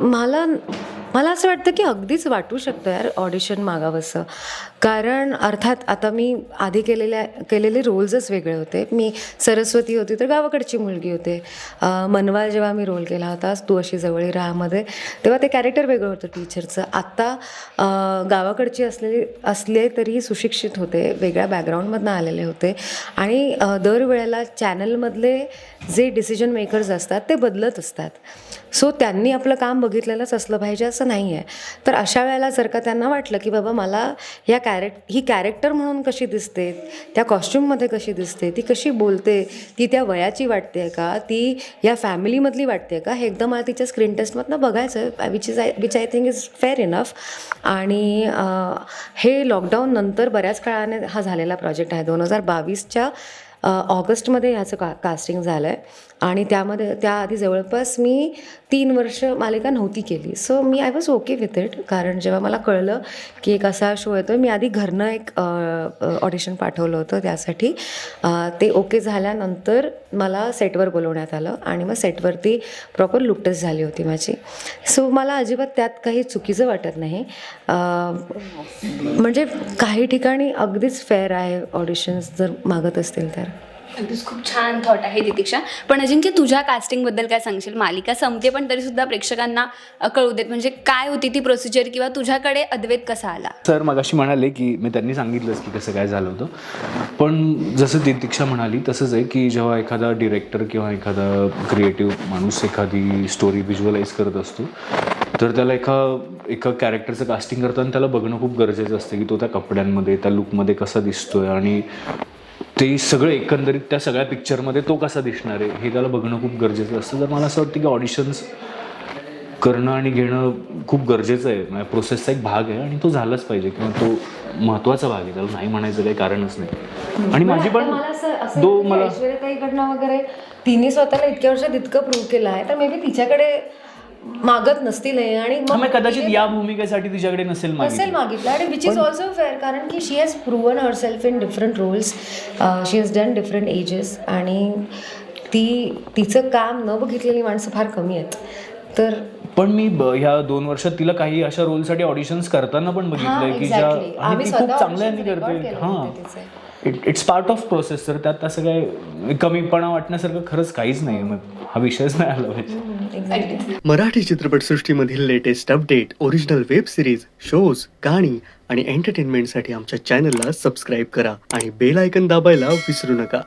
मला मला असं वाटतं की अगदीच वाटू शकतं यार ऑडिशन मागावंसं. कारण अर्थात आता मी आधी केलेल्या केलेले रोल्सच वेगळे होते. मी सरस्वती होती तर गावाकडची मुलगी होते. अं, मनवाल जेव्हा मी रोल केला होता तू अशी जवळी राहामध्ये तेव्हा ते कॅरेक्टर वेगळं होतं टीचरचं आत्ता गावाकडची असलेली असले तरी सुशिक्षित होते वेगळ्या बॅकग्राऊंडमधनं आलेले होते. आणि दरवेळेला चॅनलमधले जे डिसिजन मेकर्स असतात ते बदलत असतात. सो त्यांनी आपलं काम बघितलेलंच असलं पाहिजे असं नाही आहे तर अशा वेळेला जर का त्यांना वाटलं की बाबा मला या कॅरेक्ट ही कॅरेक्टर म्हणून कशी दिसते त्या कॉस्ट्युममध्ये कशी दिसते ती कशी बोलते ती त्या वयाची वाटते का ती या फॅमिलीमधली वाटते का हे एकदा मला तिच्या स्क्रीन टेस्टमधनं बघायचं आहे which is I which I think is fair enough आणि हे लॉकडाऊन नंतर बऱ्याच काळाने हा झालेला प्रोजेक्ट आहे. दोन हजार बावीसच्या ऑगस्टमध्ये ह्याचं का कास्टिंग झालं आहे आणि त्यामध्ये त्याआधी जवळपास मी तीन वर्ष मालिका नव्हती केली. So me I was okay with it कारण जेव्हा मला कळलं की एक असा शो येतो मी आधी घरनं एक ऑडिशन पाठवलं होतं त्यासाठी. ते ओके झाल्यानंतर मला सेटवर बोलवण्यात आलं आणि मग सेटवरती प्रॉपर लुकटस झाली होती माझी. सो मला अजिबात त्यात काही चुकीचं वाटत नाही. म्हणजे काही ठिकाणी अगदीच फेअर आहे ऑडिशन्स जर मागत असतील तर. अगदीच खूप छान थॉट आहे दीतिक्षा. पण अजिंक्य तुझ्या कास्टिंगबद्दल काय सांगशील? मालिका संपते पण तरी सुद्धा प्रेक्षकांना कळू देत म्हणजे काय होती ती प्रोसिजर किंवा तुझ्याकडे अद्वैत कसा आला? सर मगाशी म्हणाले की मी त्यांनी सांगितलंच की कसं काय झालं होतं. पण जसं दीक्षा म्हणाली तसंच आहे की जेव्हा एखादा डिरेक्टर किंवा एखादा क्रिएटिव्ह माणूस एखादी स्टोरी व्हिज्युअलाइज करत असतो तर त्याला एका एका कॅरेक्टरचं कास्टिंग करताना त्याला बघणं खूप गरजेचं असतं की तो त्या कपड्यांमध्ये त्या लुकमध्ये कसा दिसतोय आणि ते सगळं एकंदरीत त्या सगळ्या पिक्चरमध्ये तो कसा दिसणार आहे हे त्याला बघणं खूप गरजेचं असतं. तर मला असं वाटतं की ऑडिशन्स करणं आणि घेणं खूप गरजेचं आहे. म्हणजे प्रोसेसचा एक भाग आहे आणि तो झालाच पाहिजे किंवा तो महत्त्वाचा भाग आहे. त्याला नाही म्हणायचं काही कारणच नाही. आणि माझी पण मला दो वगैरे तिने स्वतःला इतक्या वर्षात इतकं प्रूव्ह केलं आहे. तर मे बी तिच्याकडे मागत नसतील हे आणि मग कदाचित या भूमिकेसाठी तिच्याकडे नसेल नसेल मागितलं. आणि विच इज ऑल्सो फेअर कारण की she has proven herself in different roles she has done different ages आणि ती तिचं काम न बघितलेली माणसं फार कमी आहेत. तर पण मी ब- ह्या दोन वर्षात तिला काही अशा रोलसाठी ऑडिशन्स करताना पण बघितलंय की ज्या exactly. आणि आम्ही ती स्वतः खूप auditions record करते. केले हां. होते तिचे. It it's part of process तर त्यात असं काय कमीपणा वाटण्यासारखं खरंच काहीच नाही मग हा विषयच नाही आला पाहिजे. Marathi चित्रपटसृष्टीमधील latest update original web series shows गाणी आणि एंटरटेनमेंटसाठी आमच्या चॅनलला सबस्क्राईब करा आणि बेल आयकन दाबायला विसरू नका.